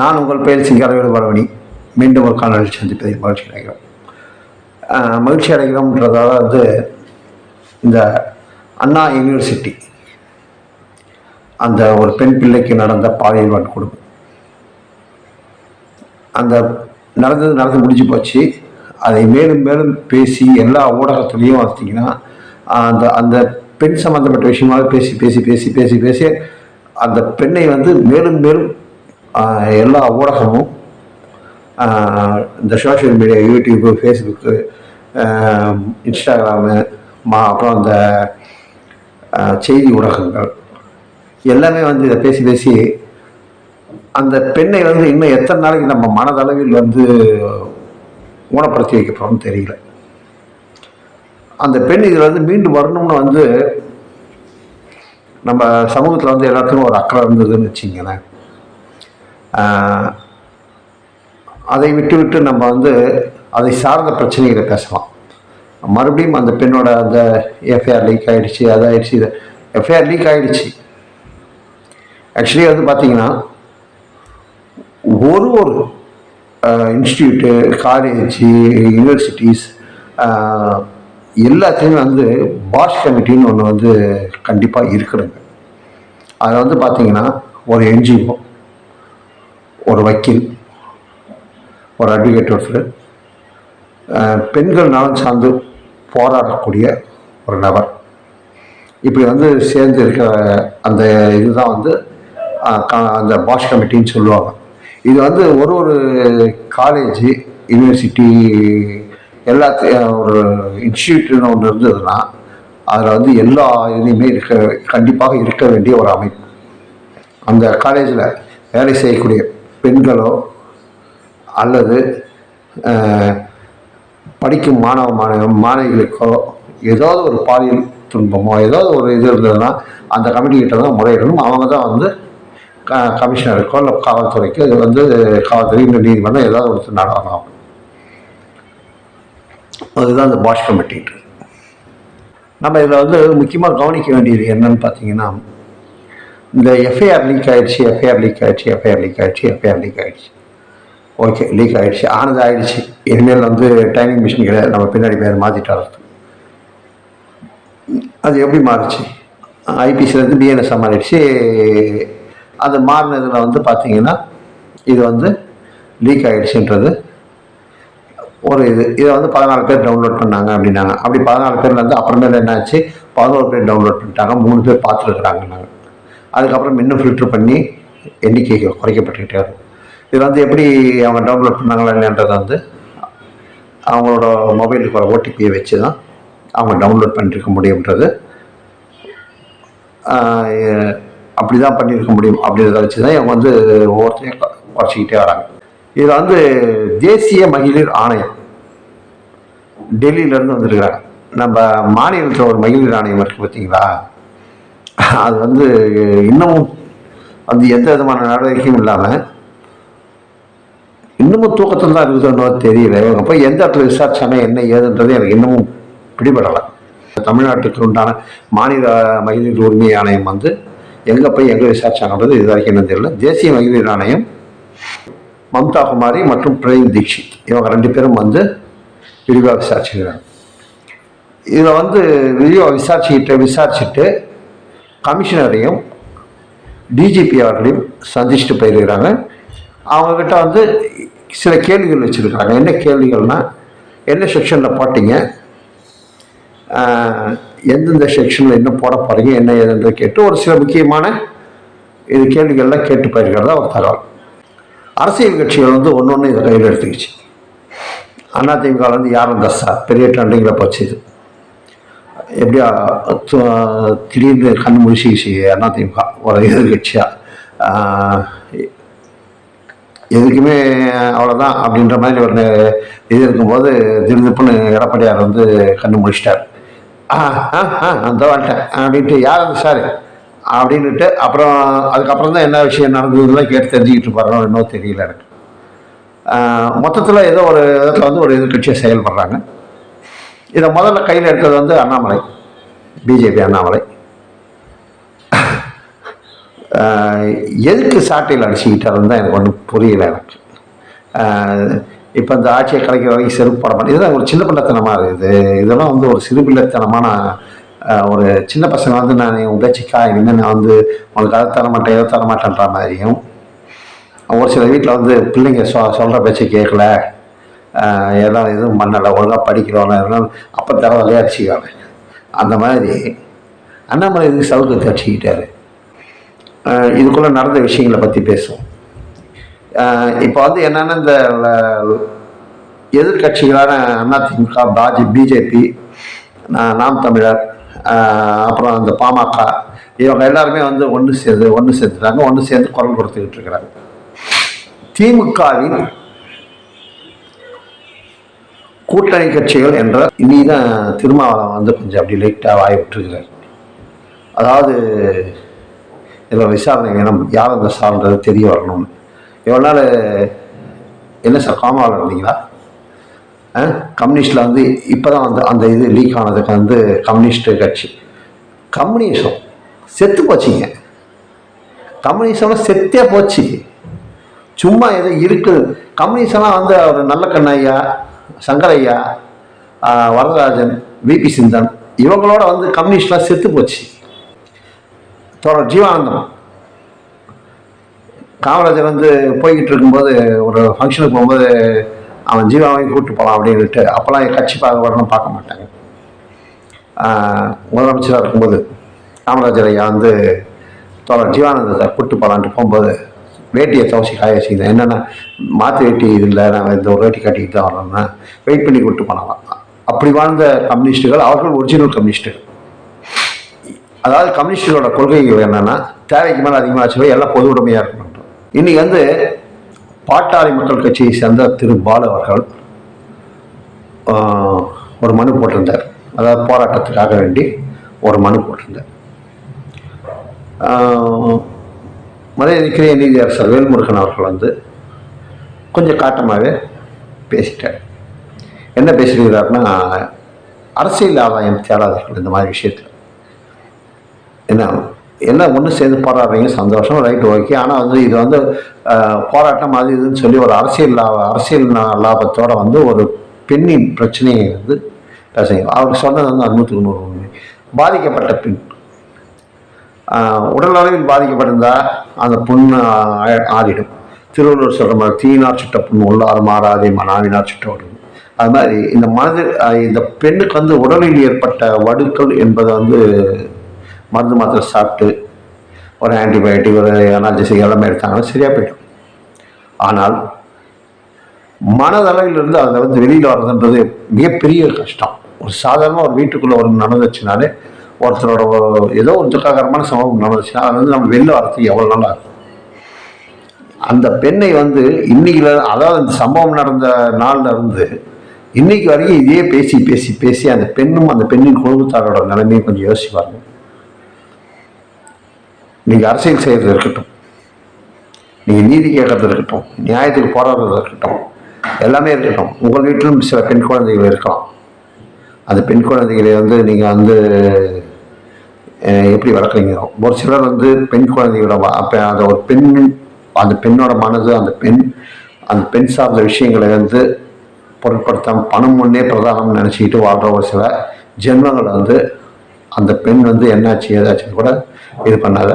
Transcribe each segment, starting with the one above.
நான் உங்கள் பெயர் சிங்கரவேலு பரவணி. மீண்டும் ஒரு காணொலி சந்திப்பதில் மகிழ்ச்சி அடைகிறோம். மகிழ்ச்சி அடைகிறோம்ன்றதால வந்து இந்த அண்ணா யூனிவர்சிட்டி அந்த ஒரு பெண் பிள்ளைக்கு நடந்த பாலியல் வன்கொடுமை அந்த நடந்தது நடந்து முடிஞ்சு போச்சு. அதை மேலும் மேலும் பேசி எல்லா ஊடகத்துலேயும் பார்த்தீங்கன்னா அந்த அந்த பெண் சம்மந்தப்பட்ட விஷயமாக பேசி பேசி பேசி பேசி பேசி அந்த பெண்ணை வந்து மேலும் மேலும் எல்லா ஊடகமும் இந்த social media YouTube Facebook Instagram மா அப்புறம் அந்த செய்தி ஊடகங்கள் எல்லாமே வந்து இதை பேசி பேசி அந்த பெண்ணை வந்து இன்னும் எத்தனை நாளைக்கு நம்ம மனதளவில் வந்து ஊனப்படுத்தி வைக்க போகிறோம்னு தெரியல. அந்த பெண் இதில் வந்து மீண்டும் வரணும்னு வந்து நம்ம சமூகத்தில் வந்து எல்லாத்துக்கும் ஒரு அக்கறை இருந்ததுன்னு வச்சிங்களேன். அதை விட்டு விட்டு நம்ம வந்து அதை சார்ந்த பிரச்சனைகளை பேசலாம். மறுபடியும் அந்த பெண்ணோட அந்த எஃப்ஐஆர் லீக் ஆகிடுச்சு அதாயிடுச்சு இது எஃப்ஐஆர் லீக் ஆகிடுச்சு ஆக்சுவலி வந்து பார்த்தீங்கன்னா ஒரு ஒரு இன்ஸ்டியூட்டு காலேஜு யூனிவர்சிட்டிஸ் எல்லாத்தையுமே வந்து பாஷ் கமிட்டின்னு ஒன்று வந்து கண்டிப்பாக இருக்கணுங்க அதில் வந்து பார்த்தீங்கன்னா ஒரு என்ஜிஓ ஒரு வக்கீல் ஒரு அட்வொகேட் ஒருத்தர் பெண்கள் நலன் சார்ந்து போராடக்கூடிய ஒரு நபர். இப்படி வந்து சேர்ந்து இருக்கிற அந்த இதுதான் வந்து அந்த பாஷ் கமிட்டின்னு சொல்லுவாங்க. இது வந்து ஒரு ஒரு காலேஜ் யூனிவர்சிட்டி எல்லாத்தையும் ஒரு இன்ஸ்டியூட்னு ஒன்று இருந்ததுன்னா அதில் வந்து எல்லா இதுலேயுமே இருக்க கண்டிப்பாக இருக்க வேண்டிய ஒரு அமைப்பு. அந்த காலேஜில் வேலை செய்யக்கூடிய பெண்களோ அல்லது படிக்கும் மாணவ மாணவ மாணவிகளுக்கோ ஏதாவது ஒரு பாலியல் துன்பமோ ஏதாவது ஒரு இது இருந்ததுன்னா அந்த கமிட்டிக்கிட்ட தான் முறையிடணும். அவங்க தான் வந்து க கமிஷனருக்கோ இல்லை காவல்துறைக்கோ இது வந்து காவல்துறை இல்லை நீதிமன்றம் ஏதாவது ஒருத்தர் நடக்கலாம் அதுதான் இந்த பாஷ் கமிட்டின்றது. நம்ம இதில் வந்து முக்கியமாக கவனிக்க வேண்டியது என்னன்னு பார்த்தீங்கன்னா இந்த எஃப்ஐஆர் லீக் ஆகிடுச்சு எஃப்ஐஆர் லீக் ஆகிடுச்சு எஃப்ஐஆர் லீக் ஆயிடுச்சு எஃப்ஐஆர் லீக் ஆயிடுச்சு. ஓகே லீக் ஆகிடுச்சு ஆனது ஆகிடுச்சு இனிமேல் வந்து டைமிங் மிஷின் கிடையாது நம்ம பின்னாடி பேர் மாற்றிட்டாரு அது எப்படி மாறுச்சு? ஐபிசிலேருந்து பிஎன்எஸ்ஆ மாறிடுச்சு. அது மாறினதில் வந்து பார்த்தீங்கன்னா இது வந்து லீக் ஆகிடுச்சுன்றது ஒரு இது. இதை வந்து பதினாலு பேர் டவுன்லோட் பண்ணாங்க அப்படின்னாங்க. அப்படி பதினாலு பேர்லேருந்து அப்புறமேல என்னாச்சு? பதினோரு பேர் டவுன்லோட் பண்ணிட்டாங்க. மூணு பேர் பார்த்துருக்குறாங்க நாங்கள் அதுக்கப்புறம் இன்னும் ஃபில்டர் பண்ணி எண்ணிக்கை குறைக்கப்பட்டுக்கிட்டே இருக்கும். இது வந்து எப்படி அவங்க டவுன்லோட் பண்ணாங்களா இல்லைன்றதை வந்து அவங்களோட மொபைலுக்கு வர ஓடிபியை வச்சு தான் அவங்க டவுன்லோட் பண்ணியிருக்க முடியுன்றது அப்படி தான் பண்ணியிருக்க முடியும் அப்படின்றத வச்சு தான் இவங்க வந்து ஒவ்வொருத்தையும் குறைச்சிக்கிட்டே வராங்க. இதில் வந்து தேசிய மகளிர் ஆணையம் டெல்லியிலேருந்து வந்திருக்கிறாங்க. நம்ம மாநிலத்தில் ஒரு மகளிர் ஆணையம் இருக்குது பார்த்தீங்களா? அது வந்து இன்னமும் அது எந்த விதமான நடவடிக்கையும் இல்லாமல் இன்னமும் தூக்கத்தில் தான் இருக்குதுன்னு தெரியல. இவங்க போய் எந்த இடத்துல விசாரிச்சாங்க என்ன ஏதுன்றது எனக்கு இன்னமும் பிடிபடலை. தமிழ்நாட்டுக்கு உண்டான மாநில மகளிர் உரிமை ஆணையம் வந்து எங்கே போய் எங்கே விசாரிச்சாங்கன்றது இது வரைக்கும் என்ன தெரியல. தேசிய மகளிர் ஆணையம் மம்தா குமாரி மற்றும் பிரவீன் தீக்ஷித் இவங்க ரெண்டு பேரும் வந்து விரிவாக விசாரிச்சுக்கிறாங்க. இதில் வந்து விரிவாக விசாரிச்சுக்கிட்டு விசாரிச்சுட்டு கமிஷனரையும் டிஜிபி அவர்களையும் சந்திச்சுட்டு போயிருக்கிறாங்க. அவங்கக்கிட்ட வந்து சில கேள்விகள் வச்சுருக்காங்க என்ன கேள்விகள்னா என்ன செக்ஷனில் போட்டீங்க? எந்தெந்த செக்ஷனில் என்ன போட போகிறீங்க என்ன ஏதுன்றதை கேட்டு ஒரு சில முக்கியமான இது கேள்விகள்லாம் கேட்டு போயிருக்கிறதா ஒரு தகவல். அரசியல் கட்சிகள் வந்து ஒன்று ஒன்று இதை கையில் எடுத்துக்கிச்சு அதிமுக வந்து யாரும் தசா பெரிய ட்ரெண்டிங்கில் போச்சு இது. எப்படியா திடீர்னு கண் முழிச்சிக்கிச்சு அதிமுக ஒரு எதிர்கட்சியாக எதுக்குமே அவ்வளோதான் அப்படின்ற மாதிரி ஒரு இது இருக்கும்போது திருந்துப்புன்னு எடப்பாடியார் வந்து கண்ணு முடிச்சிட்டார். ஆ ஆ ஆ அந்த வந்துட்டேன் அப்படின்ட்டு யார் அந்த சார்? அப்படின்ட்டு அப்புறம் அதுக்கப்புறம் தான் என்ன விஷயம் நடந்ததுலாம் கேட்டு தெரிஞ்சுக்கிட்டு போகிறோம் இன்னும் தெரியல எனக்கு. மொத்தத்தில் ஏதோ ஒரு விதத்தில் வந்து ஒரு எதிர்கட்சியாக செயல்படுறாங்க. இதை முதல்ல கையில் எடுத்தது வந்து அண்ணாமலை. பிஜேபி அண்ணாமலை. எதுக்கு சாட்டையில் அடிச்சுக்கிட்டாருன்னு தான் எனக்கு ஒன்றும் புரியல எனக்கு. இப்போ இந்த ஆட்சியை கலைக்கிற வரைக்கும் செருப்பு மாட்டேன். இதெல்லாம் ஒரு சின்ன பிள்ளைத்தனமாக இருக்குது. இதெல்லாம் வந்து ஒரு சிறு பிள்ளைத்தனமான ஒரு சின்ன பசங்க வந்து நான் உன் இனிமேல் நான் வந்து உங்களுக்கு அதை தர மாட்டேன் இதை தர மாட்டேன்ற மாதிரியும் ஒரு சில வீட்டில் வந்து பிள்ளைங்க சொ சொல்கிற பேச்சை கேட்கல. எல்லாம் எதுவும் பண்ணலை ஒழுங்காக படிக்கிறோம் எல்லாம் அப்போ தர விளையாடிச்சிக்காங்க அந்த மாதிரி அண்ணாமலை இதுக்கு சவுக்கு தச்சிக்கிட்டார் இதுக்குள்ளே நடந்த விஷயங்களை பற்றி பேசுவோம். இப்போ வந்து என்னென்னா இந்த எதிர்கட்சிகளான அண்ணா அதிமுக பாஜி பிஜேபி நாம் தமிழர் அப்புறம் அந்த பாமக இவங்க எல்லாருமே வந்து ஒன்று சேர்ந்து ஒன்று சேர்ந்துட்டாங்க ஒன்று சேர்ந்து குரல் கொடுத்துக்கிட்டு இருக்கிறாங்க. திமுகவின் கூட்டணி கட்சிகள் என்ற இனிதான் திருமாவளம் வந்து கொஞ்சம் அப்படி லைட்டாக வாய் விட்டுருக்கிறார். அதாவது இதில் விசாரணை வேணும் யார் அந்த சார்ன்றது தெரிய வரணும்னு எவ்வளோ நாள் என்ன சார் காமாவில் இருந்தீங்களா கம்யூனிஸ்டில் வந்து இப்போ தான் அந்த அந்த இது லீக் ஆனதுக்கு வந்து கம்யூனிஸ்ட் கட்சி. கம்யூனிசம் செத்து போச்சுங்க. கம்யூனிசம்லாம் செத்தே போச்சு. சும்மா ஏதோ இருக்குது கம்யூனிசம்லாம் வந்து அவர் நல்ல கண்ணையா சங்கரையா ஆஹ் வரதராஜன் விபி சிந்தன் இவங்களோட வந்து கம்யூனிஸ்ட்லாம் செத்து போச்சு. தோழர் ஜீவானந்தம். காமராஜர் வந்து போய்கிட்டு இருக்கும்போது ஒரு ஃபங்க்ஷனுக்கு போகும்போது அவன் ஜீவாவையும் கூப்பிட்டு போகலாம் அப்படின்ட்டு அப்போல்லாம் என் கட்சி பார்க்க வரணும் பார்க்க மாட்டாங்க. ஆஹ் முதலமைச்சராக இருக்கும்போது காமராஜர் ஐயா வந்து தோழர் ஜீவானந்தத்தை கூப்பிட்டு போகலான்ட்டு போகும்போது வேட்டியை துவச்சி காய வச்சுக்கிறேன் என்னென்னா மாற்று வேட்டி இதில் நான் இந்த ஒரு வேட்டி கட்டிக்கிட்டு தான் வரணும்னா வெயிட் பண்ணி கொடுத்து பண்ணலாம் அப்படி வாழ்ந்த கம்யூனிஸ்டுகள் அவர்கள் ஒரிஜினல் கம்யூனிஸ்ட்டுகள் அதாவது கம்யூனிஸ்டுகளோட கொள்கைகள் என்னென்னா தேவைக்கு மேலே அதிகமாக ஆச்சு எல்லாம் பொது உடைமையாக இருக்கணும் இன்றைக்கி வந்து பாட்டாளி மக்கள் கட்சியை சேர்ந்த திரு பாலு அவர்கள் ஒரு மனு போட்டிருந்தார். அதாவது போராட்டத்துக்காக வேண்டி ஒரு மனு போட்டிருந்தார். மரியாதைக்குரிய நீதியரசர் வேல்முருகன் அவர்கள் வந்து கொஞ்சம் காட்டமாகவே பேசிட்டார். என்ன பேசியிருக்கிறாருன்னா அரசியல் ஆதாயம் தேடாதீர்கள் இந்த மாதிரி விஷயத்தில். என்ன எல்லாம் ஒன்று சேர்ந்து போராடுறீங்க சந்தோஷம் ரைட் ஓகே ஆனால் வந்து இது வந்து போராட்டம் அது இதுன்னு சொல்லி ஒரு அரசியல் லாப அரசியல் லாபத்தோடு லாபத்தோட வந்து ஒரு பெண்ணின் பிரச்சனையை வந்து பேசுங்க அவர் சொன்னது வந்து நூற்றுக்கு நூறு உண்மை. பாதிக்கப்பட்ட பெண். உடல் அளவில் பாதிக்கப்பட்டிருந்தா அந்த புண்ணு ஆறிடும். திருவள்ளுவர் சொல்கிற மாதிரி தீனார் சுட்ட புண் உள்ளார் மாறாதே மனாவினார் சுட்ட வரும் அது மாதிரி இந்த மனது இந்த பெண்ணுக்கு வந்து உடலில் ஏற்பட்ட வடுக்கள் என்பதை வந்து மருந்து மாத்திரை சாப்பிட்டு ஒரு ஆன்டிபயோட்டிக் ஒரு அனால்ஜிசிக் எல்லாமே எடுத்தாங்கன்னா சரியாக போயிடும். ஆனால் மனதளவிலிருந்து அதில் வந்து வெளியில் வர்றதுன்றது மிகப்பெரிய கஷ்டம். ஒரு சாதாரணமாக ஒரு வீட்டுக்குள்ளே ஒரு நடந்துச்சுனாலே ஒருத்தரோட ஏதோ ஒரு துக்காகரமான சம்பவம் நடந்துச்சுன்னா அது வந்து நம்ம வெளில வரத்துக்கு எவ்வளோ நல்லா இருக்கும் அந்த பெண்ணை வந்து இன்றைக்கில அதாவது அந்த சம்பவம் நடந்த நாளில் இருந்து இன்னைக்கு வரைக்கும் இதே பேசி பேசி பேசி அந்த பெண்ணும் அந்த பெண்ணின் குடும்பத்தாரோட நிலைமையை கொஞ்சம் யோசிச்சு பாருங்க. நீங்கள் அரசியல் செய்கிறது இருக்கட்டும். நீங்கள் நீதி கேட்கறது இருக்கட்டும். நியாயத்துக்கு போராடுறது இருக்கட்டும். எல்லாமே இருக்கட்டும். உங்கள் வீட்டிலும் சில பெண் குழந்தைகள் இருக்கலாம். அந்த பெண் குழந்தைகளை வந்து நீங்கள் வந்து எப்படி வளர்க்குறீங்க? ஒரு சிலர் வந்து பெண் குழந்தையோட அப்போ அந்த ஒரு பெண் அந்த பெண்ணோட மனது அந்த பெண் அந்த பெண் சார்ந்த விஷயங்களை வந்து பொருட்படுத்தாம பணம் முன்னே பிரதானம்னு நினச்சிக்கிட்டு வாழ்கிற ஒரு சில ஜென்மங்களை வந்து அந்த பெண் வந்து என்னாச்சு ஏதாச்சுன்னு கூட இது பண்ணாத.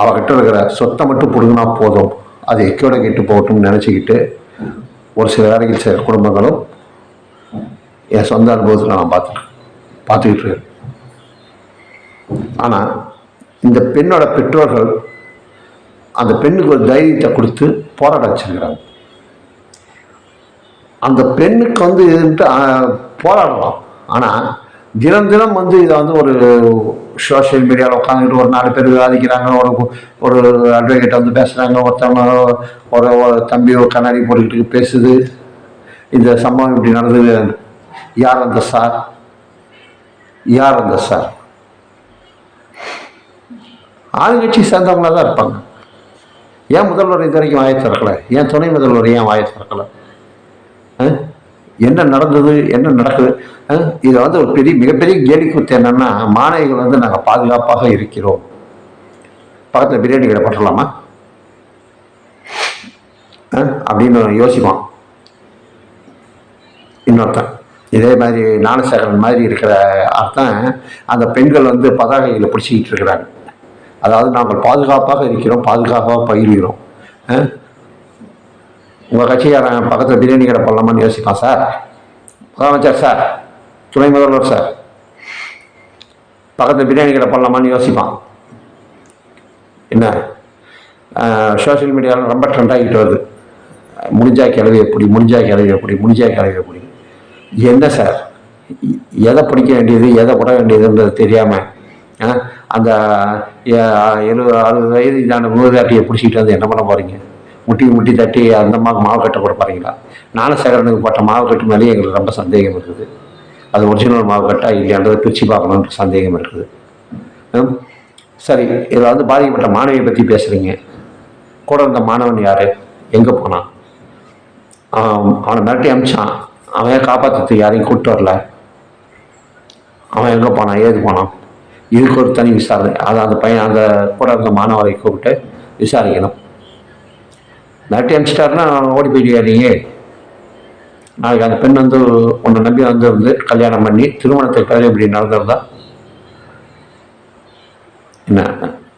அவகிட்ட இருக்கிற சொத்தை மட்டும் பிடுங்கினா போதும். அது எக்கோட கெட்டு போகட்டும்னு நினச்சிக்கிட்டு ஒரு சில வேலைகள் செய்கிற குடும்பங்களும் என் சொந்த அனுபவத்தில் நான் பார்த்துருக்கேன் பார்த்துக்கிட்டு இருக்கேன். ஆனால் இந்த பெண்ணோட பெற்றோர்கள் அந்த பெண்ணுக்கு ஒரு தைரியத்தை கொடுத்து போராட வச்சிருக்கிறாங்க. அந்த பெண்ணுக்கு வந்து இதுன்ட்டு போராடலாம். ஆனால் தினம் தினம் வந்து இதை வந்து ஒரு சோஷியல் மீடியாவில் உட்காந்துக்கிட்டு ஒரு நாலு பேர் விவாதிக்கிறாங்க ஒரு ஒரு அட்வொகேட்டை வந்து பேசுகிறாங்க ஒருத்தவங்க ஒரு ஒரு தம்பி ஒரு கண்ணாடி போட்டுக்கிட்டு பேசுது. இந்த சம்பவம் இப்படி நடந்தது. யார் அந்த சார் யார் அந்த சார் ஆளுங்கட்சி சேர்ந்தவங்களா தான் இருப்பாங்க. ஏன் முதல்வர் இது வரைக்கும் வாயை திறக்கல? ஏன் துணை முதல்வர் ஏன் வாயை திறக்கல? என்ன நடந்தது? என்ன நடக்குது? இதை வந்து ஒரு பெரிய மிகப்பெரிய கேலி குத்து என்னன்னா மாணவிகள் வந்து நாங்கள் பாதுகாப்பாக இருக்கிறோம். பக்கத்தில் பிரியாணி கடை போட்டுடலாமா? ஆ? அப்படின்னு யோசிப்பான். இன்னொருத்தன். இதே மாதிரி ஞானசேகரன் மாதிரி இருக்கிற அர்த்தம் அந்த பெண்கள் வந்து பதாகையில் பிடிச்சிக்கிட்டு இருக்கிறாங்க. அதாவது நாங்கள் பாதுகாப்பாக இருக்கிறோம் பாதுகாப்பாக பயிர்கிறோம் உங்கள் கட்சிக்காரன் பக்கத்தில் பிரியாணி கடை போடலாமான்னு யோசிப்பான் சார். முதலமைச்சர் சார் துணை முதல்வர் சார். பக்கத்தில் பிரியாணி கடை போடலாமான்னு யோசிப்பான். என்ன? சோஷியல் மீடியாவில் ரொம்ப ட்ரெண்ட் ஆகிட்டு வருது. முடிஞ்சா கிளவி எப்படி முடிஞ்சா கிளவி எப்படி முடிஞ்சா கிளவி எப்படி. என்ன சார்? எதை படிக்க வேண்டியது எதை விட வேண்டியதுன்றது தெரியாமல் அந்த எழுபது அறுபது வயது இதான மூதாட்டியை பிடிச்சிக்கிட்டு வந்து என்ன பண்ண போகிறீங்க முட்டி முட்டி தட்டி அந்த மாவு மாவு கட்ட போட போகிறீங்களா நானும் சேகரனுக்கு போட்ட மாவு கட்டு மேலேயே எங்களுக்கு ரொம்ப சந்தேகம் இருக்குது. அது ஒரிஜினல் மாவு கட்டா இல்லையான்றதை பிரித்து பார்க்கணுன்ற சந்தேகம் இருக்குது. ம்? சரி இதில் வந்து பாதிக்கப்பட்ட மாணவியை பற்றி பேசுகிறீங்க கூட இருந்த மாணவன் யார்? எங்கே போனான் அவன் அவனை மிரட்டி அமிச்சான். அவன் காப்பாற்றுறதுக்கு யாரையும் கூப்பிட்டு வரல? அவன் எங்கே போனான்? ஏது போனான்? இதுக்கு ஒரு தனி விசாரணை. அது அந்த பையன் அந்த கூட இருந்த மாணவரை கூப்பிட்டு விசாரிக்கணும். மிரட்டி அமிச்சிட்டாருன்னா ஓடி போயிடுவியா நாளைக்கு அந்த பெண் வந்து உன்னை நம்பி வந்து வந்து கல்யாணம் பண்ணி திருமணத்தை பிறகு இப்படி நடந்திருந்தா என்ன?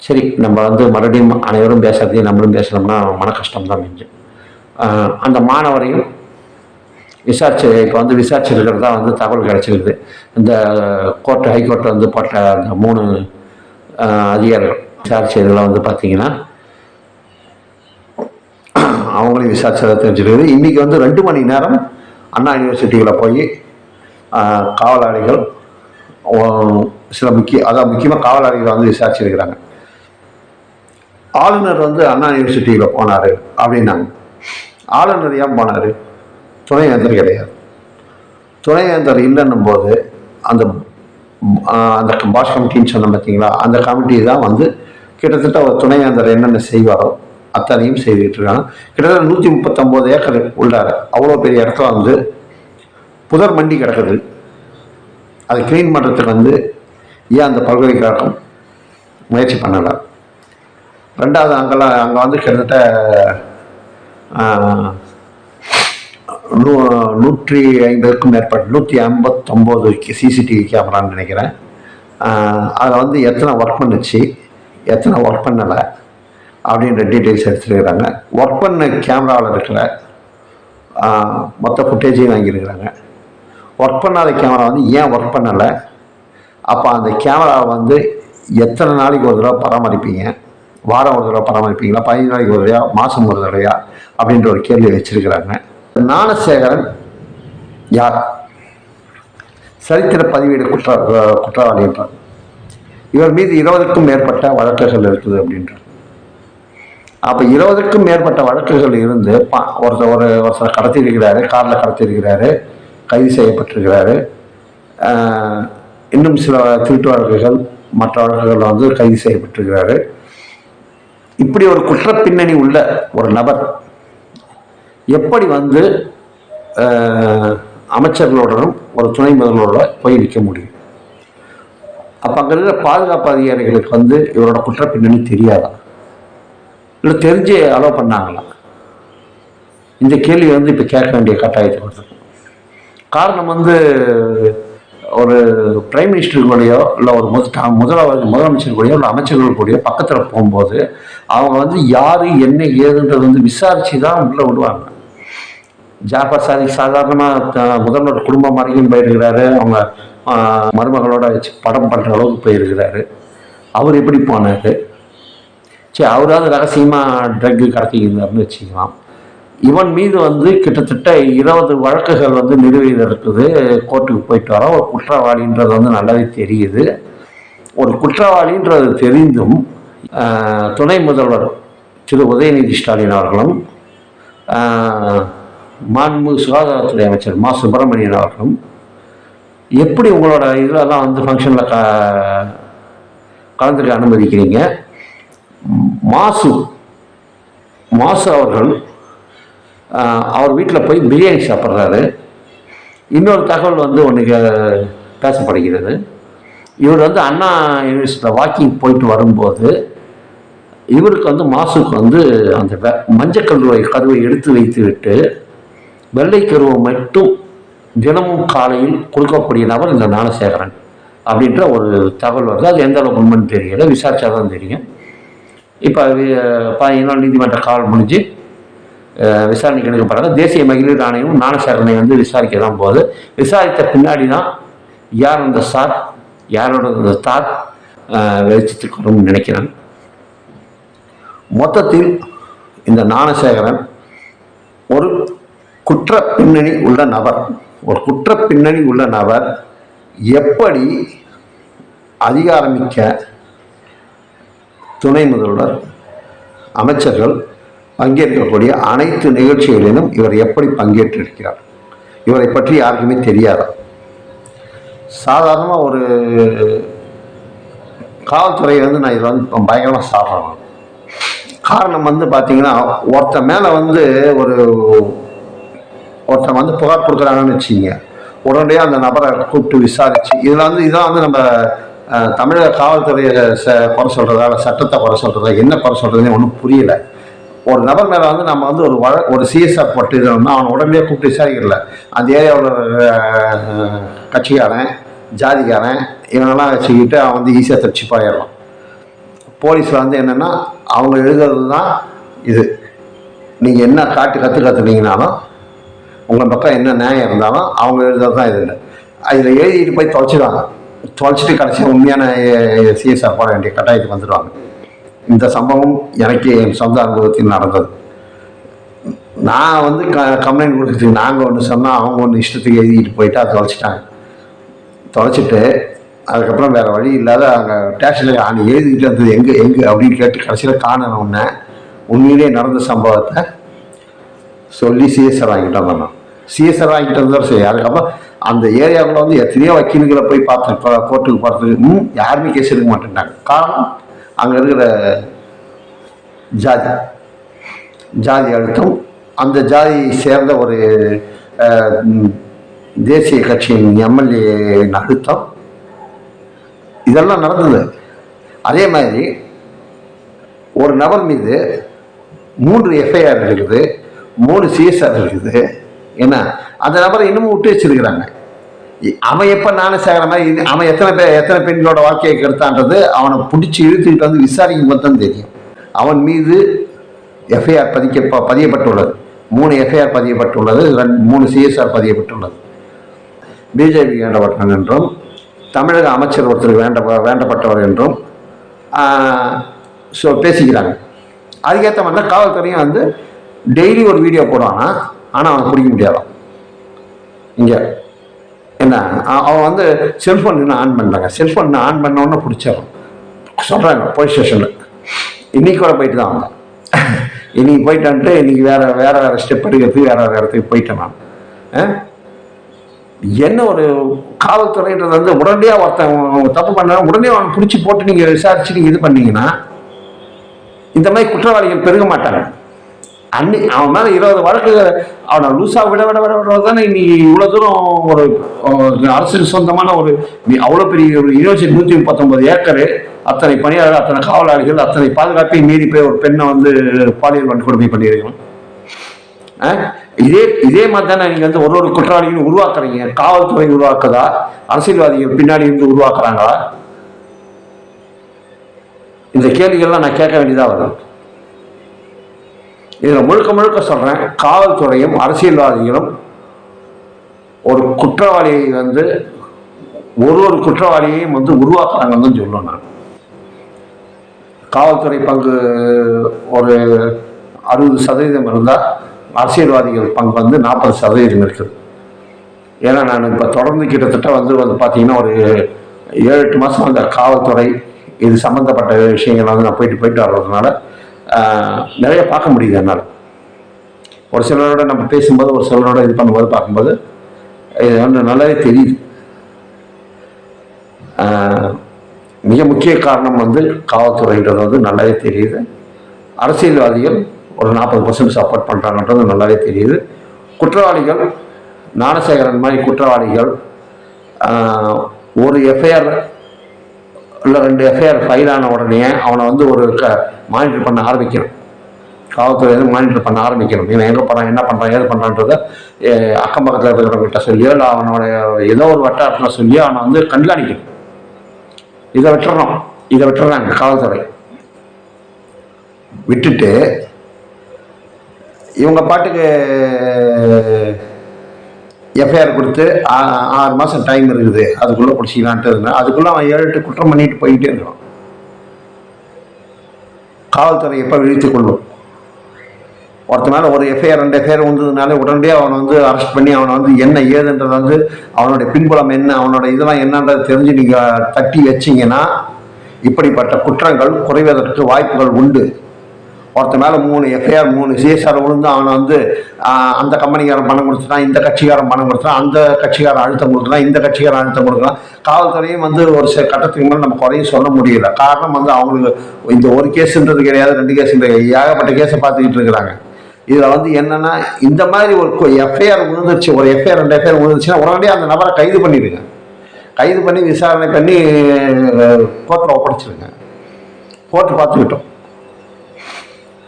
சரி நம்ம வந்து மறுபடியும் அனைவரும் பேசுறதையும் நம்மளும் பேசுனோம்னா மன கஷ்டம் தான் மிஞ்சு அந்த மாணவரையும் விசாரிச்சு இப்போ வந்து விசாரிச்சிருக்கிறதா வந்து தகவல் கிடச்சிருக்குது. இந்த கோர்ட்டு ஹைகோர்ட்டு வந்து போட்ட அந்த மூணு அதிகாரிகள் விசாரிச்சதில் வந்து பார்த்தீங்கன்னா அவங்களையும் விசாரிச்சதை தெரிஞ்சிருக்குது இன்றைக்கி வந்து ரெண்டு மணி நேரம் அண்ணா யூனிவர்சிட்டியில் போய் காவலாளிகள் சில முக்கிய அதான் முக்கியமாக காவலாளிகளை வந்து விசாரிச்சிருக்கிறாங்க. ஆளுநர் வந்து அண்ணா யூனிவர்சிட்டியில் போனார் அப்படின்னாங்க. ஆளுநர் ஏன் போனார்? துணைவேந்தர் கிடையாது. துணைவேந்தர் இல்லைன்னும் போது அந்த அந்த பாஷ் கமிட்டின்னு சொன்னோம் பார்த்தீங்களா அந்த கமிட்டி தான் வந்து கிட்டத்தட்ட ஒரு துணைவேந்தர் என்னென்ன செய்வாரோ அத்தனையும் செய்துட்டு இருக்காங்க கிட்டத்தட்ட நூற்றி முப்பத்தொம்போது ஏக்கர் உள்ளார அவ்வளோ பெரிய இடத்துல வந்து புதர் மண்டி கிடக்குது. அதை க்ளீன் பண்ணுறதுக்கு வந்து ஏன் அந்த பல்கலைக்கழகம் முயற்சி பண்ணலை? ரெண்டாவது அங்கெல்லாம் அங்கே வந்து கிட்டத்தட்ட நூ நூற்றி ஐம்பதுக்கும் மேற்பட்ட நூற்றி ஐம்பத்தொம்போது சிசிடிவி கேமரான்னு நினைக்கிறேன். அதில் வந்து எத்தனை ஒர்க் பண்ணுச்சு எத்தனை ஒர்க் பண்ணலை அப்படின்ற டீட்டெயில்ஸ் எடுத்துருக்கிறாங்க. ஒர்க் பண்ண கேமராவில் இருக்கிற மொத்த ஃபுட்டேஜையும் வாங்கியிருக்கிறாங்க. ஒர்க் பண்ணாத கேமரா வந்து ஏன் ஒர்க் பண்ணலை? அப்போ அந்த கேமராவை வந்து எத்தனை நாளைக்கு ஒரு தடவை பராமரிப்பீங்க? வாரம் ஒரு தடவை பராமரிப்பீங்களா? பதினஞ்சு நாளைக்கு ஒரு தடவையா? மாதம் ஒரு தடவையா? அப்படின்ற ஒரு கேள்வி வச்சிருக்கிறாங்க. ஞானசேகரன் யார்? சரித்திர பதிவேடு குற்ற குற்றவாளி என்றார் இவர் மீது இருபதுக்கும் மேற்பட்ட வழக்குகள் இருக்குது அப்படின்றார். அப்போ இருபதுக்கும் மேற்பட்ட வழக்குகள் இருந்து பா- ஒருத்தர் ஒரு ஒருத்தர் கடத்தியிருக்கிறாரு காரில் கடத்தியிருக்கிறாரு கைது செய்யப்பட்டிருக்கிறாரு. ஆஹ், இன்னும் சில திருட்டு வழக்குகள் மற்ற வழக்குகள் வந்து கைது செய்யப்பட்டிருக்கிறாரு. இப்படி ஒரு குற்ற பின்னணி உள்ள ஒரு நபர் எப்படி வந்து அமைச்சர்களுடனும் ஒரு துணை முதல்வரோட போய் நிற்க முடியும்? அப்போ அங்கே இருக்கிற பாதுகாப்பு அதிகாரிகளுக்கு வந்து இவரோட குற்ற பின்னணி தெரியாதா? இல்லை தெரிஞ்சு அலோவ் பண்ணாங்களா? இந்த கேள்வி வந்து இப்போ கேட்க வேண்டிய கட்டாயத்தை வருது காரணம் வந்து ஒரு பிரைம் மினிஸ்டர் கூடயோ இல்லை ஒரு முத முதல்வர் முதலமைச்சர் கூடயோ இல்லை அமைச்சர்கள் கூடயோ பக்கத்தில் போகும்போது அவங்க வந்து யார் என்ன ஏதுன்றது வந்து விசாரித்து தான் உள்ளே விடுவாங்க. ஜாஃபர் சாதிக் சாதாரணமாக முதல்வர் குடும்பம் வரைக்கும் போயிருக்கிறாரு. அவங்க மருமகளோட வச்சு படம் பண்ணுற அளவுக்கு போயிருக்கிறாரு. அவர் எப்படி போனார்? சரி அவராவது ரகசியமாக ட்ரக்கு கடத்திக்கிறாருன்னு வச்சுக்கலாம். இவன் மீது வந்து கிட்டத்தட்ட இருபது வழக்குகள் வந்து நிலுவையில் இருக்குது கோர்ட்டுக்கு போயிட்டு வரோம். ஒரு குற்றவாளின்றது வந்து நல்லாவே தெரியுது. ஒரு குற்றவாளின்றது தெரிந்தும் துணை முதல்வர் திரு உதயநிதி ஸ்டாலின் அவர்களும் மாண்புமிகு சுகாதாரத்துறை அமைச்சர் மா. சுப்பிரமணியன் அவர்களும் எப்படி உங்களோட இதெல்லாம் வந்து ஃபங்க்ஷனில் க கலந்துக்க அனுமதிக்கிறீங்க? மாசு மாசு அவர்கள் அவர் வீட்டில் போய் பிரியாணி சாப்பிட்றாரு. இன்னொரு தகவல் வந்து ஒன்று பேசப்படுகிறது. இவர் வந்து அண்ணா யூனிவர்சிட்டியில் வாக்கிங் போயிட்டு வரும்போது இவருக்கு வந்து மாசுக்கு வந்து அந்த மஞ்சள் கருவை கருவை எடுத்து வைத்து விட்டு வெள்ளை கருவை மட்டும் தினமும் காலையில் கொடுக்கக்கூடிய நபர் இந்த ஞானசேகரன் அப்படின்ற ஒரு தகவல் வருது. அது எந்த அளவுக்கு உண்மைன்னு தெரியல. விசாரிச்சா தான் தெரியும். இப்போ பார்த்தீங்கன்னா நீதிமன்ற கால் முடிஞ்சு விசாரணைக்கு எடுக்கப்படுறாங்க தேசிய மகளிர் ஆணையம் ஞானசேகரனை வந்து விசாரிக்க தான் போகுது. விசாரித்த பின்னாடி தான் யார் அந்த சார் யாரோட அந்த தார் வெளிச்சத்துக்கு வரும்னு நினைக்கிறேன். மொத்தத்தில் இந்த ஞானசேகரன் ஒரு குற்ற பின்னணி உள்ள நபர் ஒரு குற்ற பின்னணி உள்ள நபர் எப்படி அதிகாரமிக்க துணை முதல்வர் அமைச்சர்கள் பங்கேற்கக்கூடிய அனைத்து நிகழ்ச்சிகளிலும் இவர் எப்படி பங்கேற்றிருக்கிறார்? இவரை பற்றி யாருக்குமே தெரியாது? சாதாரணமாக ஒரு காவல்துறையை வந்து நான் இதில் வந்து பயங்கரமாக சாப்பிட்றேன். காரணம் வந்து பார்த்தீங்கன்னா ஒருத்தன் மேலே வந்து ஒரு ஒருத்தன் வந்து புகார் கொடுக்குறாங்கன்னு வச்சுங்க உடனடியாக அந்த நபரை கூப்பிட்டு விசாரிச்சு இதில் வந்து இதான் வந்து நம்ம தமிழக காவல்துறையை ச குறை சொல்கிறதா இல்லை சட்டத்தை குறை சொல்கிறதா என்ன குறை சொல்கிறதுன்னு ஒன்றும் புரியலை. ஒரு நபர் மேலே வந்து நம்ம வந்து ஒரு வழ ஒரு சிஎஸ்ஆர் போட்டு இதோம்னா அவனை உடனே கூப்பிட்டு விசாரிக்கல. அந்த ஏரியாவில் கட்சிக்காரன் ஜாதிக்காரன் இவனெல்லாம் வச்சுக்கிட்டு அவன் வந்து ஈஸியாக தச்சு பாயிடலாம். போலீஸில் வந்து என்னென்னா அவங்க எழுதுறது தான் இது. நீங்கள் என்ன காட்டு கற்று கற்றுனீங்கனாலும் உங்கள் பக்கம் என்ன நியாயம் இருந்தாலும் அவங்க எழுதுறது தான் இது இல்லை. அதில் எழுதிட்டு போய் தொலைச்சிடுவாங்க. தொலைச்சிட்டு கடைசியாக உண்மையான சிஎஸ்ஆர் போட வேண்டிய கட்டாயத்துக்கு வந்துடுவாங்க. இந்த சம்பவம் எனக்கு என் சொந்த அனுபவத்தில் நடந்தது. நான் வந்து க கம்ப்ளைண்ட் கொடுக்குறதுக்கு நாங்கள் ஒன்று சொன்னால் அவங்க ஒன்று இஷ்டத்துக்கு எழுதிட்டு போயிட்டு அதை தொலைச்சிட்டாங்க. தொலைச்சிட்டு அதுக்கப்புறம் வேறு வழி இல்லாத அங்கே ஸ்டேஷனில் அங்கே எழுதிட்டு வந்தது எங்கே எங்கே அப்படின்னு கேட்டு கடைசியில் காணன உண்மையிலேயே நடந்த சம்பவத்தை சொல்லி சிஎஸ்ஆர் வாங்கிட்டோம் வந்தோம் சிஎஸ்ஆர் ஆகிட்டு இருந்தாலும் சரி. அதுக்கப்புறம் அந்த ஏரியாவில் வந்து எத்தனையோ வக்கீல்களை போய் பார்த்தேன். இப்போ கோர்ட்டுக்கு பார்த்ததுக்கு யாருமே கேஸ் எடுக்க மாட்டேன்ட்டாங்க. காரணம் அங்கே இருக்கிற ஜாதி. ஜாதி அழுத்தம். அந்த ஜாதியை சேர்ந்த ஒரு தேசிய கட்சியின் எம்எல்ஏ அழுத்தம். இதெல்லாம் நடந்தது. அதே மாதிரி ஒரு நபர் மீது மூன்று எஃப்ஐஆர் இருக்குது மூணு சிஎஸ்ஆர் இருக்குது. என்ன? அந்த நபரை இன்னமும் விட்டு வச்சிருக்கிறாங்க. இ- அவன் எப்போ நானும் சேகிற மாதிரி அவன் எத்தனை பேர் எத்தனை பெண்களோட வாழ்க்கையை கெடுத்தான்றது அவனை பிடிச்சி இழுத்துக்கிட்டு வந்து விசாரிக்கும் போது தான் தெரியும். அவன் மீது எஃப்ஐஆர் பதிக்க பதியப்பட்டுள்ளது. மூணு எஃப்ஐஆர் பதியப்பட்டுள்ளது ரெண்டு மூணு சிஎஸ்ஆர் பதியப்பட்டுள்ளது. பிஜேபி வேண்டப்பட்டவன் என்றும் தமிழக அமைச்சர் ஒருத்தர் வேண்ட வேண்டப்பட்டவர் என்றும் ஸோ பேசிக்கிறாங்க. அதுக்கேற்ற மாதிரி தான் காவல்துறையும் வந்து டெய்லி ஒரு வீடியோ போடுவாங்கன்னா ஆனால் அவன் பிடிக்க முடியாதான். இங்கே என்ன அவன் வந்து செல்ஃபோன் இன்னும் ஆன் பண்ணுறாங்க செல்ஃபோன் ஆன் பண்ண உடனே சொல்கிறாங்க போலீஸ் ஸ்டேஷனில் இன்னைக்கு கூட போயிட்டு தான் வந்தேன். இன்னைக்கு போயிட்டான்ட்டு வந்துட்டு இன்னைக்கு வேற வேற வேற ஸ்டெப் எடுக்கிறதுக்கு வேற வேற இடத்துக்கு போயிட்டேன் நான். ஆ? என்ன ஒரு காவல்துறைன்றது வந்து உடனடியாக ஒருத்தன் தப்பு பண்ண உடனே அவனை பிடிச்சி போட்டு நீங்கள் விசாரிச்சு நீங்கள் இது பண்ணீங்கன்னா இந்த மாதிரி குற்றவாளிகள் பெருக மாட்டாங்க. அன்னி அவன் மேலே இருபது வழக்கு அவனை லூஸாக விட விட விட விட தானே இன்னைக்கு இவ்வளோ தூரம் ஒரு அரசுக்கு சொந்தமான ஒரு நீ- அவ்வளோ பெரிய ஒரு யூனிவர்சிட்டி நூற்றி முப்பத்தொம்பது ஏக்கரு அத்தனை பணியாளர்கள் அத்தனை காவலாளிகள் அத்தனை பாதுகாப்பையும் மீறி போய் ஒரு பெண்ணை வந்து பாலியல் வன்கொடுமை பண்ணியிருக்கணும். ஆ? இதே இதே மாதிரி தானே நீங்கள் வந்து ஒரு ஒரு குற்றவாளியும் உருவாக்குறீங்க. காவல்துறை உருவாக்குதா? அரசியல்வாதிகள் பின்னாடி இருந்து உருவாக்குறாங்களா? இந்த கேள்விகள்லாம் நான் கேட்க வேண்டியதாக வரும் இதில் முழுக்க முழுக்க சொல்கிறேன் காவல்துறையும் அரசியல்வாதிகளும் ஒரு குற்றவாளியை வந்து ஒரு ஒரு குற்றவாளியையும் வந்து உருவாக்குறாங்கன்னு தான் சொல்லணும் நான். காவல்துறை பங்கு ஒரு அறுபது சதவீதம் இருந்தால் அரசியல்வாதிகள் பங்கு வந்து நாற்பது சதவீதம் இருக்குது. ஏன்னா நான் இப்போ தொடர்ந்து கிட்டத்தட்ட வந்து வந்து பார்த்தீங்கன்னா ஒரு ஏழு எட்டு மாதம் அந்த காவல்துறை இது சம்மந்தப்பட்ட விஷயங்கள் வந்து நான் போயிட்டு போயிட்டு வர்றதுனால நிறைய பார்க்க முடியுது என்னால். ஒரு சிலரோட நம்ம பேசும்போது ஒரு சிலரோட இது பண்ணும்போது பார்க்கும்போது இது வந்து நல்லாவே தெரியுது. மிக முக்கிய காரணம் வந்து காவல்துறைன்றது வந்து நல்லாவே தெரியுது. அரசியல்வாதிகள் ஒரு நாற்பது பர்சன்ட் சப்போர்ட் பண்ணுறாங்கன்றது நல்லாவே தெரியுது. குற்றவாளிகள் ஞானசேகரன் மாதிரி குற்றவாளிகள் ஒரு எஃப்ஐஆர் இல்லை ரெண்டு எஃப்ஐஆர் ஃபைல் ஆன உடனே அவனை வந்து ஒரு க மானிட்டர் பண்ண ஆரம்பிக்கணும். காவல்துறை வந்து மானிட்டர் பண்ண ஆரம்பிக்கணும். இவன் எங்கே போகிறான் என்ன பண்ணுறான் ஏது பண்ணுறான்றத அக்கம் பக்கத்தில் இருக்கிறவங்ககிட்ட சொல்லியோ இல்லை அவனோட ஏதோ ஒரு வட்டாரத்தில் சொல்லியோ அவனை வந்து கண்காணிக்கணும். இதை விட்டுறோம் இதை விட்டுறாங்க காவல்துறை. விட்டுட்டு இவங்க பாட்டுக்கு எஃப்ஐஆர் கொடுத்து ஆறு மாதம் டைம் இருக்குது. அதுக்குள்ளே பிடிச்சிக்கலான்ட்டு இருந்தேன். அதுக்குள்ளே அவன் ஏழு எட்டு குற்றம் பண்ணிட்டு போயிட்டே இருக்கான். காவல்துறை எப்போ விழித்து கொள்ளும்? ஒருத்த மேலே ஒரு எஃப்ஐஆர் ரெண்டு எஃப்ஐஆர் வந்ததுனால உடனடியாக அவனை வந்து அரெஸ்ட் பண்ணி அவனை வந்து என்ன ஏதுன்றது வந்து அவனுடைய பின்புலம் என்ன அவனோட இதெல்லாம் என்னன்றது தெரிஞ்சு நீங்கள் தட்டி வச்சீங்கன்னா இப்படிப்பட்ட குற்றங்கள் குறைவதற்கு வாய்ப்புகள் உண்டு. ஒருத்த மேலே மூணு எஃப்ஐஆர் மூணு சிஎஸ்ஆர் விழுந்து அவனை வந்து அந்த கம்பெனிக்காரன் பணம் கொடுத்துட்டான் இந்த கட்சிக்காரன் பணம் கொடுத்துட்டான் அந்த கட்சிக்காரன் அழுத்தம் கொடுக்குறான் இந்த கட்சிக்காரன் அழுத்தம் கொடுக்குறான் காவல்துறையும் வந்து ஒரு சில கட்டத்துக்கு மேலே நம்ம குறையும் சொல்ல முடியல. காரணம் வந்து அவங்களுக்கு இந்த ஒரு கேஸுன்றது கிடையாது ரெண்டு கேஸுன்றது ஏகப்பட்ட கேஸை பார்த்துக்கிட்டு இருக்கிறாங்க. இதில் வந்து என்னென்னா இந்த மாதிரி ஒரு எஃப்ஐஆர் விழுந்துருச்சு ஒரு எஃப்ஐஆர் ரெண்டு எஃப்ஐஆர் விழுந்துருச்சுன்னா உடனடியாக அந்த நபரை கைது பண்ணிடுங்க. கைது பண்ணி விசாரணை பண்ணி கோர்ட்டில் ஒப்படைச்சிருங்க. கோர்ட்டு பார்த்துக்கிட்டோம்.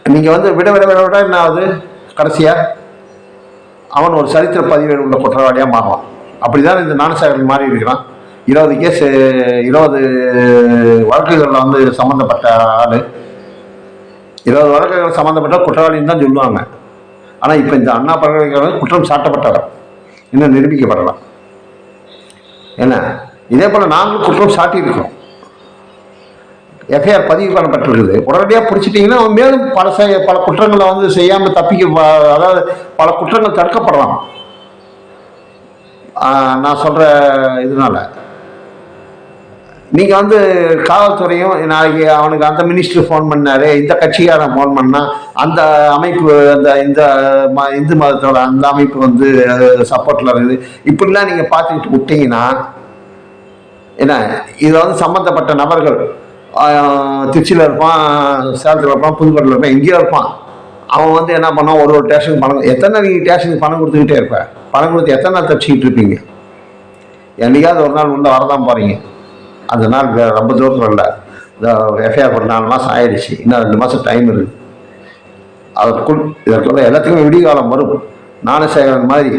நீங்கள் வந்து விட விட விட விட என்ன ஆகுது கடைசியாக அவன் ஒரு சரித்திர பதிவேடு உள்ள குற்றவாளியாக மாறுவான். அப்படிதான் இந்த நானசாகரன் மாறி இருக்கிறான். இருபது கேஸ் இருபது வழக்குகளில் வந்து சம்மந்தப்பட்ட ஆள். இருபது வழக்குகள் சம்மந்தப்பட்ட குற்றவாளின்னு தான் சொல்லுவாங்க. ஆனால் இப்போ இந்த அண்ணா பல்கலைக்கழகம் குற்றம் சாட்டப்பட்டவர். இன்னும் நிரூபிக்கப்படலாம் என்ன? இதே போல் நாங்களும் குற்றம் சாட்டியிருக்கிறோம். எஃப்ஐஆர் பதிவு பண்ணப்பட்டிருக்குது. உடனடியாக பிடிச்சிட்டிங்கன்னா அவன் மேலும் பல செய பல குற்றங்களை வந்து செய்யாமல் தப்பிக்க அதாவது பல குற்றங்கள் தடுக்கப்படலாம். நான் சொல்கிற இதனால. நீங்கள் வந்து காவல்துறையும் நாளைக்கு அவனுக்கு அந்த மினிஸ்டர் ஃபோன் பண்ணாரு இந்த கட்சிக்காரன் ஃபோன் பண்ணால் அந்த அமைப்பு அந்த இந்த ம இந்து மதத்தோட அந்த அமைப்பு வந்து சப்போர்ட்டில் இருக்குது. இப்படிலாம் நீங்கள் பார்த்துக்கிட்டு விட்டீங்கன்னா என்ன இதில் வந்து சம்மந்தப்பட்ட நபர்கள் திருச்சியில் இருப்பான் சேலத்தில் இருப்பான் புதுக்கோட்டையில் இருப்பான் எங்கேயோ இருப்பான். அவன் வந்து என்ன பண்ணான்? ஒரு ஒரு ஸ்டேஷனுக்கு பணம் எத்தனை நீங்கள் ஸ்டேஷனுக்கு பணம் கொடுத்துக்கிட்டே இருப்பேன் பணம் கொடுத்து எத்தனை நாள் தப்பிச்சுக்கிட்டு இருப்பீங்க? என்னைக்காவது ஒரு நாள் உள்ள வரதான் போகிறீங்க அந்த நாள் ரொம்ப தூரத்தில் இல்லை. இந்த எஃப்ஐஆர் ஒரு நாலு மாதம் ஆயிடுச்சு. இன்னும் ரெண்டு மாதம் டைம் இருக்குது அதற்குள் இதற்குள்ள எல்லாத்துக்குமே விடிகாலம் வரும். ஞானசேகரன் மாதிரி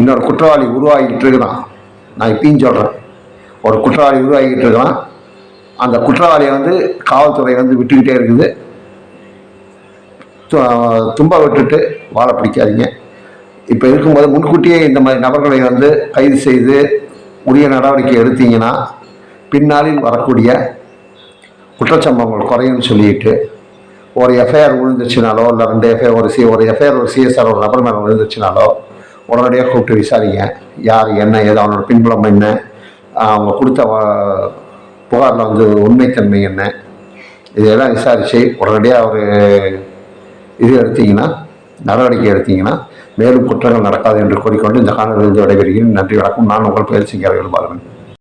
இன்னொரு குற்றவாளி உருவாகிக்கிட்டு இருக்கிறான் நான் இப்பயும் சொல்கிறேன் ஒரு குற்றவாளி உருவாகிக்கிட்டு இருக்கிறான் அந்த குற்றவாளியை வந்து காவல்துறை வந்து விட்டுக்கிட்டே இருக்குது. து- தும்ப விட்டுட்டு வாழ பிடிக்காதீங்க. இப்போ இருக்கும்போது முன்கூட்டியே இந்த மாதிரி நபர்களை வந்து கைது செய்து உரிய நடவடிக்கை எடுத்தீங்கன்னா பின்னாளில் வரக்கூடிய குற்றச்சம்பவங்கள் குறையும்னு சொல்லிட்டு ஒரு எஃப்ஐஆர் விழுந்துச்சுனாலோ இல்லை ரெண்டு எஃப்ஐஆர் ஒரு சி ஒரு எஃப்ஐஆர் ஒரு சிஎஸ்ஆர் ஒரு நபர் மேலே விழுந்துச்சுனாலோ உடனடியாக கூப்பிட்டு விசாரிங்க யார் என்ன ஏதோ அவனோட பின்புலம் என்ன அவங்க கொடுத்த புகாரில் வந்து உண்மைத்தன்மை என்ன? இதையெல்லாம் விசாரித்து உடனடியாக ஒரு இது எடுத்தீங்கன்னா நடவடிக்கை எடுத்தீங்கன்னா மேலும் குற்றங்கள் நடக்காது என்று கூறிக்கொண்டு இந்த காணொலியில் விடைபெறுகிறேன். நன்றி வணக்கம். நான் உங்கள் பயிற்சிங்கிறவர்கள் பாலவன்